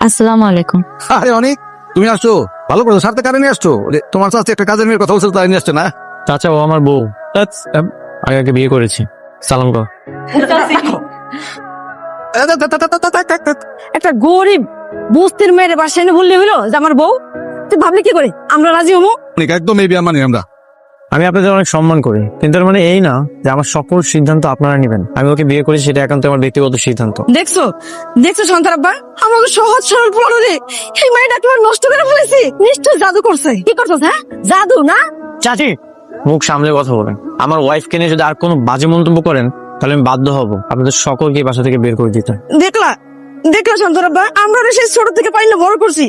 আসসালামু আলাইকুম। আরে অনেক তুমি আসছো? ভালো করে আসছো? তোমার সাথে একটা কাজের মেয়ের কথা তাই নিয়ে আসছো না? চাচা ও আমার বউ। um, আগে আগে বিয়ে করেছি। সালাম কর। একটা গরিব বস্তির মেয়ের বাসায় বললে হলো যে আমার বউ? তুই ভাবলি কি করে? আমরা রাজি হব? একদম এই বিয়ে মানি আমরা। আমি আপনাদের অনেক সম্মান করি কিন্তু এর মানে এই না যে আমার সকল সিদ্ধান্ত আপনারা নেবেন। আমি ওকে বিয়ে করেছি সেটা একান্ত আমার ব্যক্তিগত সিদ্ধান্ত। দেখছ? দেখছ সন্তান আব্বা? আমাকে সহজ সরল পড়লে এই মেয়েটা তোমার নষ্ট করে ফেলেছি। নিশ্চয় জাদু করছে। কি করছ হ্যাঁ? জাদু না? চাচি মুখ সামলে কথা বলেন। আমার ওয়াইফকে নিয়ে যদি আর কোনো বাজে মন্তব্য করেন তাহলে আমি বাধ্য হব আপনাদের সকলকে বাসা থেকে বের করে দিতে। দেখলা দেখলা সন্তান আব্বা আমরা সেই ছোট থেকে পাই না বড় করছি।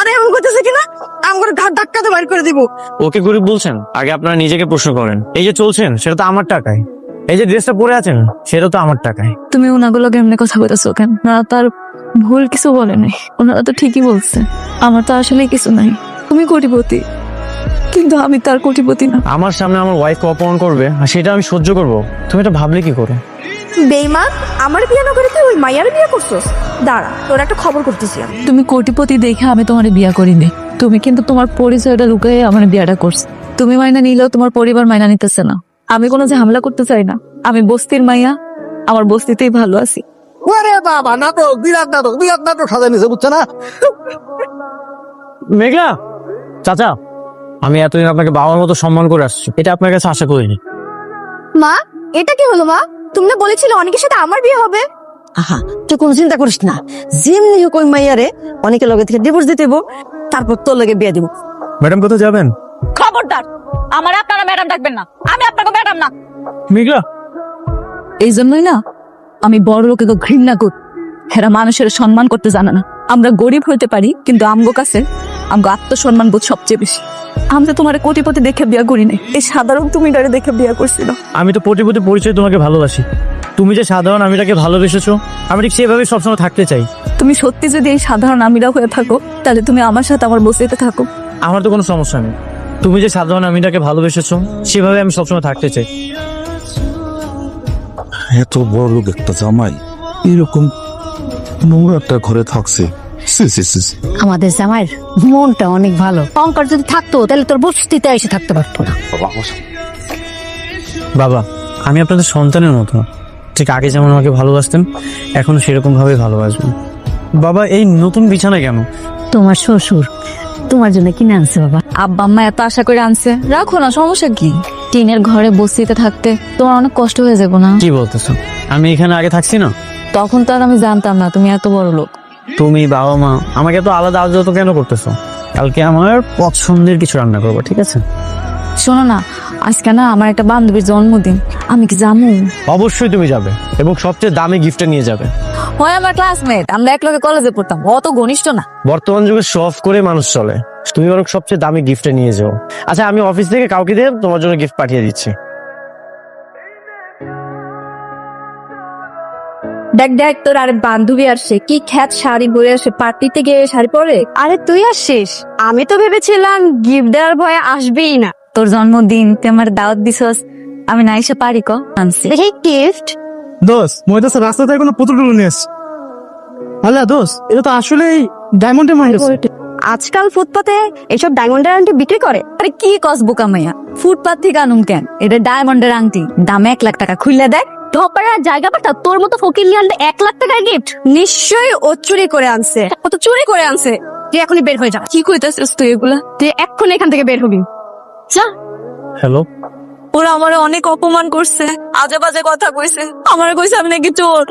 আরে এমন করতেছে কিনা আমার ঘাট ধাক্কাতে বাইর করে দিব। ওকে গরিব বলছেন? আগে আপনারা নিজেকে প্রশ্ন করেন। এই যে চলছেন সেটা তো আমার টাকায়। এই যে ড্রেসটা পরে আছেন সেটা তো আমার টাকায়। তুমি ওনাগুলো কেমনে কথা বলতেছো কেন? না তার ভুল কিছু বলে নাই। ওনারা তো ঠিকই বলছে। আমার তো আসলে কিছু নাই। তুমি কোটিপতি কিন্তু আমি তার কোটিপতি না। আমার সামনে আমার ওয়াইফকে অপমান করবে আর সেটা আমি সহ্য করব। তুমি এটা ভাবলে কি করে? বেইমান আমার বিয়ে না করে তুই ওই মাইয়ার বিয়ে করছস? দাঁড়া তোর একটা খবর করতেছি আমি। তুমি কোটিপতি দেখে আমি তোমার বিয়া করিনি। তুমি কিন্তু তোমার পরিচয়টা লুকিয়ে আমার বিয়াটা করছ। তুমি মাইনা নিলেও তোমার পরিবার মাইনা নিতেছে না। আমি কোনো ঝামেলা করতে চাই না। আমি বস্তির মাইয়া আমার বস্তিতেই ভালো আছি। ওরে বাবা নাটক বিরাট নাটক বিরাট নাটক সাজাই নিছে বুঝছ না? মেঘলা চাচা আমি এতদিন আপনাকে বাবার মতো সম্মান করে আসছি। এটা আপনার কাছে আশা করিনি। মা এটা কি হলো মা? তুমি না বলেছিলে অনেকের সাথে আমার বিয়ে হবে। আহা তুই কোনো চিন্তা করিস না। যেমনি হোক ওই মাইয়ারে অনেকের লগে থেকে ডিভোর্স দিতে তারপর তোর লগে বিয়ে দিব। ম্যাডাম কোথায় যাবেন? খবরদার আমার আপনারা ম্যাডাম ডাকবেন না। আমি আপনাকে ম্যাডাম না। মেঘলা এই জন্যই না আমি বড় লোকে ঘৃণা করি। হেরা মানুষের সম্মান করতে জানে না। আমরা গরিব হতে পারি কিন্তু আমগো কাছে আমগো আত্মসম্মান বোধ সবচেয়ে বেশি। আমি তো তোমার কোটিপতি দেখে বিয়া করি নাই। এই সাধারণ তুমি ডারে দেখে বিয়া করছিল। আমি তো প্রতি পরিচয় তোমাকে ভালোবাসি। তুমি যে সাধারণ আমি তাকে ভালোবেসেছো আমি ঠিক সেভাবে সবসময় থাকতে চাই। তুমি সত্যি যদি এই সাধারণ আমিরা হয়ে থাকো তাহলে তুমি আমার সাথে আমার বসিতে থাকো। আমার তো কোনো সমস্যা নেই। তুমি যে সাধারণ আমিটাকে ভালোবেসেছো সেভাবে আমি সবসময় থাকতে চাই। এত বড় লোক একটা জামাই এরকম নোংরা একটা ঘরে থাকছে। আমাদের জামাইয়ের মনটা অনেক ভালো। অঙ্কার যদি থাকতো তাহলে তোর বস্তিতে এসে থাকতে পারতো না। বাবা আমি আপনাদের সন্তানের মতো। ঠিক আগে যেমন আমাকে ভালোবাসতেন এখন সেরকম ভাবে ভালোবাসবেন। বাবা এই নতুন বিছানা কেন? তোমার শ্বশুর তোমার জন্য কিনে আনছে বাবা। আব্বা আম্মা এত আশা করে আনছে। রাখো না সমস্যা কি? টিনের ঘরে বসিতে থাকতে তোমার অনেক কষ্ট হয়ে যাব না? কি বলতেছো? আমি এখানে আগে থাকছি না? তখন তো আর আমি জানতাম না তুমি এত বড় লোক তুমি বাবা মা আমাকে তো আলাদা আলাদা কেন করতেছো? কালকে আমার পছন্দের কিছু রান্না করব ঠিক আছে? শোনো না আজকে না আমার একটা বান্ধবীর জন্মদিন আমি কি জামু অবশ্যই তুমি যাবে এবং সবচেয়ে দামি গিফটটা নিয়ে যাবে। হয় আমার ক্লাসমেট আমরা একলগে কলেজে পড়তাম অত ঘনিষ্ঠ না। বর্তমান যুগে শো করে মানুষ চলে তুমি বরং সবচেয়ে দামি গিফটটা নিয়ে যাও। আচ্ছা আমি অফিস থেকে কাউকে দিয়ে তোমার জন্য গিফট পাঠিয়ে দিচ্ছি। দেখ দেখ তোর আরে বান্ধবী আসছে কি খ্যাত শাড়ি পরে আসে? পার্টিতে গিয়ে শাড়ি পরে? আরে তুই আসছিস আমি তো ভেবেছিলাম গিফট দেওয়ার ভয়ে আসবেই না। তোর জন্মদিন তুই আমার দাওয়াত দিছস আমি না এসে পারি ক? আনছি। দেখি গিফট? মই তো রাস্তা থেকে কোনো পুতুল টুতুল নিয়ে এসছি আল্লাহ দোষ এটা তো আসলেই ডায়মন্ডের মাইন্ড আজকাল ফুটপাতে এসব ডায়মন্ডের আংটি বিক্রি করে। আরে কি কস বোকা মাইয়া? ফুটপাত থেকে আনুম কেন? এটা ডায়মন্ডের আংটি। দাম এক লাখ টাকা। খুললে দেখ। ধপাড়ার জায়গা পাতা তোর মতো ফকির নিয়ে আনলে এক লাখ টাকার গিফট নিশ্চয়ই ও চুরি করে আনছে। ও তো চুরি করে আনছে। তুই এখনই বের হয়ে যা। কি কইতাছিস তুই এগুলা? তুই এক্ষুনি এখান থেকে বের হবি। যা। হ্যালো? ওরা আমার অনেক অপমান করছে। আজে বাজে কথা কইছে। আমার কইছে আমি নাকি চোর।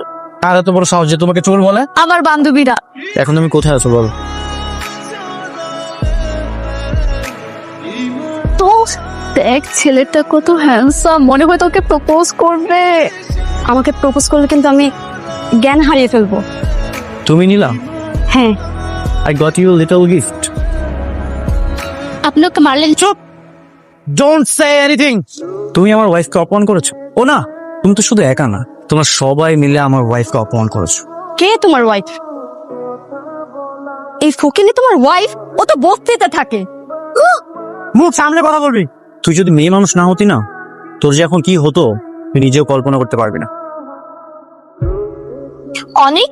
আর এত বড় সাহস যে তোমাকে চোর বলে? আমার বান্ধবীরা। এখন তুমি কোথায় আছো বলো? দেখ ছেলেটা কত হ্যান্ডসাম মনে হয় তোকে প্রপোজ করবে। আমাকে প্রপোজ করলে কিন্তু আমি জ্ঞান হারিয়ে ফেলব। তুমি নিলা? হ্যাঁ। I got you little gift আপনি ওকে মারলেন। চুপ! ডোন্ট সে এনিথিং তুমি আমার ওয়াইফকে অপমান করেছ? ও না তুমি তো শুধু একা না। তোমরা সবাই মিলে আমার ওয়াইফকে অপমান করেছ। কে তোমার ওয়াইফ এই ফকিনি তোমার ওয়াইফ ও তো বস্তিতে থাকে। মুখ সামনে কথা বলবি। তুই যদি মেয়ে মানুষ না হতি না তোর যে এখন কি হতো তুই নিজেও কল্পনা করতে পারবি না। অনেক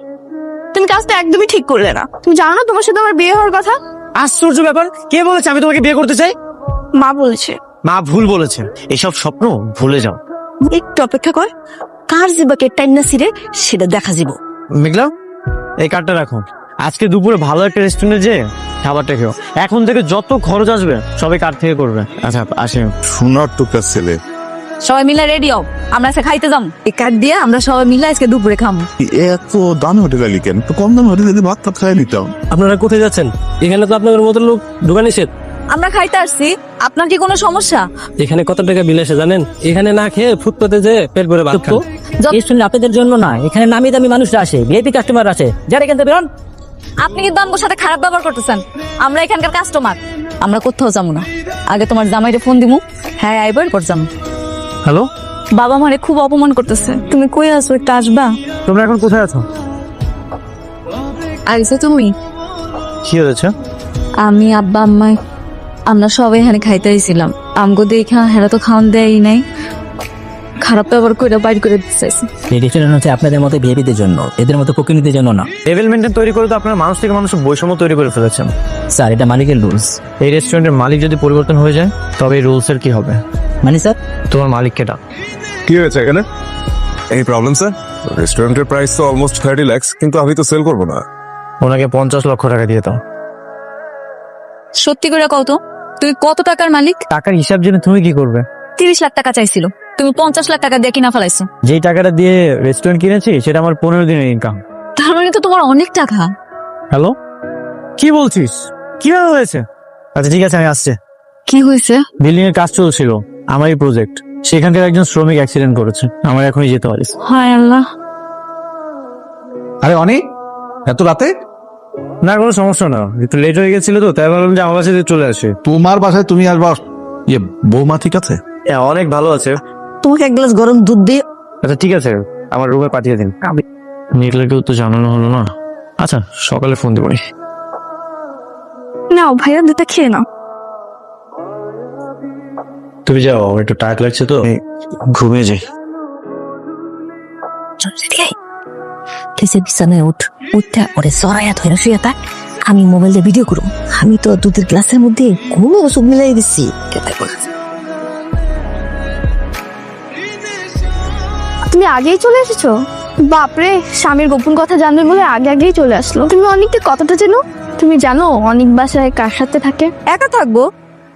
তুমি কাজটা একদমই ঠিক করলে না। তুমি জানো না তোমার সাথে আমার বিয়ে হওয়ার কথা? আশ্চর্য ব্যাপার কে বলেছে আমি তোমাকে বিয়ে করতে চাই? মা বলেছে। মা ভুল বলেছে। এসব স্বপ্ন ভুলে যাও। একটু অপেক্ষা কর কার জিবাকে টাইনা সিরে সেটা দেখা যাব। মেঘলা এই কার্ডটা রাখো। আজকে দুপুরে ভালো একটা রেস্টুরেন্টে যে খাবারটা খেও। এখন থেকে যত খরচ আসবে সবাই কার্ড থেকে করবে? আচ্ছা আসে। সোনার টুকার ছেলে। সবাই মিলে রেডি হও। আমরা আজকে খাইতে যাম। এই কার্ড দিয়ে আমরা সবাই মিলে আজকে দুপুরে খামো। এত দামি হোটেল আলি কেন? তো কম দামি হোটেলে ভাত টাত খাই নিতাম। আপনারা কোথায় যাচ্ছেন? এখানে তো আপনাদের মতো লোক দোকান নিষেধ। আমরা খাইতে আসছি। আপনার কি কোনো সমস্যা? এখানে কত টাকা বিল আসে জানেন? এখানে না খেয়ে ফুটপাতে যে পেট ভরে ভাত খান। যত- রেস্টুরেন্ট আপনাদের জন্য না এখানে নামি দামি মানুষরা আসে ভিআইপি কাস্টমার আসে। যারা এখান থেকে বেরোন আপনি কিন্তু আমার সাথে খারাপ ব্যবহার করতেছেন। আমরা এখানকার কাস্টমার আমরা কোথাও যাব না। আগে তোমার জামাইরে ফোন দিমু। হ্যাঁ আইবার পর যাব। হ্যালো বাবা মারে খুব অপমান করতেছে। তুমি কই আসো একটু আসবা? তোমরা এখন কোথায় আছো? আইসো তুমি? কি হয়েছে? আমি আব্বা আম্মাই আমরা সবাই এখানে খাইতে আইছিলাম। আমগো দেখা হেরা তো খাওয়ান দেয় নাই। খারাপ ব্যবহার করে বাইর করে দিতে চাইছে। হচ্ছে আপনাদের মতো ভিআইপিদের জন্য এদের মতো প্রকৃতিদের জন্য না। লেভেল মেনটেন তৈরি করে তো আপনারা মানুষ থেকে মানুষের বৈষম্য তৈরি করে ফেলেছেন। স্যার এটা মালিকের রুলস এই রেস্টুরেন্টের মালিক যদি পরিবর্তন হয়ে যায় তবে এই রুলস এর কি হবে? মানে স্যার? তোমার মালিককে ডাক। কি হয়েছে এখানে? এই প্রবলেম স্যার রেস্টুরেন্টের প্রাইস তো অলমোস্ট থার্টি ল্যাক্স কিন্তু আমি তো সেল করব না। ওনাকে পঞ্চাশ লক্ষ টাকা দিয়ে দাও। সত্যি করে কও তো তুই কত টাকার মালিক? টাকার হিসাব জেনে তুমি কি করবে? তিরিশ লাখ টাকা চাইছিল। তুমি পঞ্চাশ লাখ টাকা দিয়ে কিনা ফেলাইছো। যেই টাকাটা দিয়ে রেস্টুরেন্ট কিনেছি সেটা আমার পনেরো দিনের ইনকাম তার মানে তো তোমার অনেক টাকা। হ্যালো কি বলছিস? কীভাবে হয়েছে? আচ্ছা ঠিক আছে আমি আসছি। কি হয়েছে? বিল্ডিং এর কাজ চলছিল আমারই প্রজেক্ট সেখানকার একজন শ্রমিক অ্যাক্সিডেন্ট করেছে আমার এখনই যেতে পারিস হায় আল্লাহ। আরে অনেক এত রাতে? না কোনো সমস্যা না। একটু লেট হয়ে গেছিল তো তাই ভাবলাম যে আমার কাছে চলে আসে। তোমার বাসায় তুমি আসবা? ইয়ে বৌমা ঠিক আছে? অনেক ভালো আছে। তোমাকে এক গ্লাস গরম দুধ দিয়ে আচ্ছা ঠিক আছে। আমার রুমে পাঠিয়ে দিন। নিকলেকেও তো জানানো হলো না। আচ্ছা সকালে ফোন দেবো নাও ভাইয়া দুধটা খেয়ে নাও। তুমি যাও আমার একটু টায়ার্ড লাগছে তো। আমি ঘুমিয়ে যাই। কেসে বিছানায় উঠ উঠটা ওরে সরাইয়া ধরে শুয়ে থাক। আমি মোবাইল দিয়ে ভিডিও করব আমি তো দুধের গ্লাসের মধ্যে কোনো ওষুধ মিলাই দিচ্ছি তুমি আগেই চলে এসেছ? বাপরে স্বামীর গোপন কথা জানবে বলে আগে আগেই চলে আসলো। তুমি অনেককে কতটা চেনো? তুমি জানো অনেক বাসায় কার সাথে থাকে? একা থাকব?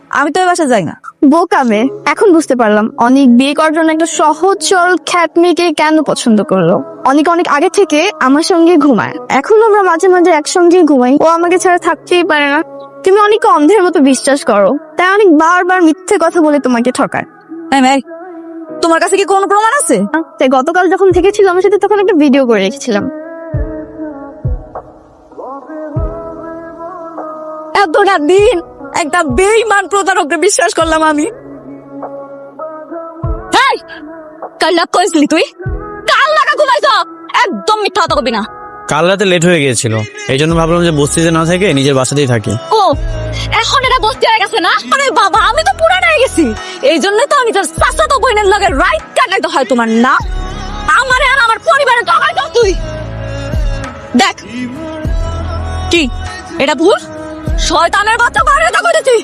আমি তো ওই বাসা যাই না। বোকামে এখন বুঝতে পারলাম অনেক বিয়ে করার জন্য একটা সহজ সরল খ্যাত মেয়েকে কেন পছন্দ করল? অনেক অনেক আগে থেকে আমার সঙ্গে ঘুমায়। এখন আমরা মাঝে মাঝে একসঙ্গে ঘুমাই। ও আমাকে ছাড়া থাকতেই পারে না। তুমি অনেক অন্ধের মতো বিশ্বাস করো। তাই অনেক বারবার মিথ্যে কথা বলে তোমাকে ঠকায়। তোমার কাছে কি কোনো প্রমাণ আছে? তাই গতকাল যখন থেকেছিল আমার সাথে তখন একটা ভিডিও করে রেখেছিলাম। এতটা দিন! একটা বেইমান প্রতারককে বিশ্বাস করলাম আমি। এই কাল করেছিলি তুই? কাল লাগা ঘুমাইছ একদম মিথ্যা কথা কবি না। কাল রাতে লেট হয়ে গিয়েছিল। এই জন্য ভাবলাম যে বস্তিতে না থেকে নিজের বাসাতেই থাকি। ও এখন এটা বসতে হয়ে গেছে না? আরে বাবা আমি তো পুরান এই জন্য তো আমি তোর চাচাতো বোনের লগে রাইট তো হয় তোমার না। আমার আর আমার পরিবারে টাকা দাও তুই। দেখ। কি? এটা ভুল? শয়তানের বাচ্চা করে থাকো তুই